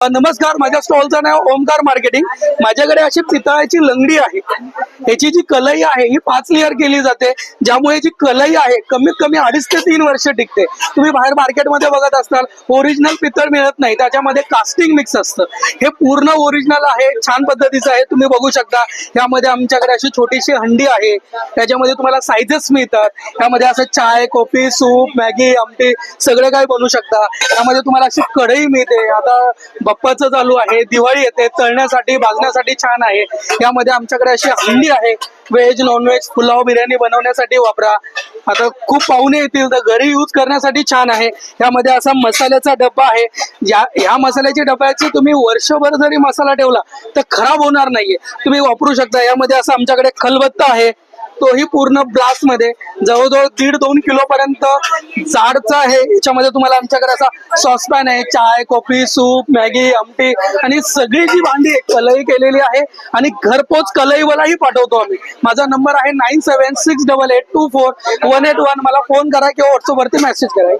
नमस्कार माझ्या स्टॉलचं नाव ओमकार मार्केटिंग. माझ्याकडे अशी पितळाची लंगडी आहे. याची जी कलई आहे ही पाच लेअर केली जाते. ज्यामुळे जी कलई आहे कमीत कमी अडीच ते तीन वर्ष टिकते. तुम्ही बाहेर मार्केटमध्ये बघत असताल ओरिजिनल पितळ मिळत नाही. त्याच्यामध्ये कास्टिंग मिक्स असतं. हे पूर्ण ओरिजिनल आहे छान पद्धतीचं आहे. तुम्ही बघू शकता यामध्ये आमच्याकडे अशी छोटीशी हंडी आहे. त्याच्यामध्ये तुम्हाला सायझेस मिळतात. त्यामध्ये असं चाय कॉफी सूप मॅगी आमटी सगळे काही बनवू शकता. त्यामध्ये तुम्हाला अशी कढई मिळते. आता बप्पाचं चालू आहे दिवाळी येते तळण्यासाठी भाजण्यासाठी छान आहे. यामध्ये आमच्याकडे अशी हंडी आहे. व्हेज नॉनव्हेज पुलाव बिर्याणी बनवण्यासाठी वापरा. आता खूप पाहुणे येतील तर घरी यूज करण्यासाठी छान आहे. यामध्ये असा मसाल्याचा डब्बा आहे. या ह्या मसाल्याच्या डब्याची तुम्ही वर्षभर जरी मसाला ठेवला तर खराब होणार नाहीये. तुम्ही वापरू शकता. यामध्ये असं आमच्याकडे खलबत्ता आहे. तोही पूर्ण ब्लास्टमध्ये. जवळजवळ दीड दोन किलो पर्यंत जाडचा आहे. याच्यामध्ये तुम्हाला आमच्याकडे असा सॉसपॅन आहे चाय कॉफी सूप मॅगी आमटी आणि सगळी जी भांडी आहे कलई केलेली आहे आणि घरपोच कलईवालाही पाठवतो आम्ही. माझा नंबर आहे nine seven six double eight two four one eight one मला फोन करा किंवा व्हॉट्सअपवरती मेसेज करा.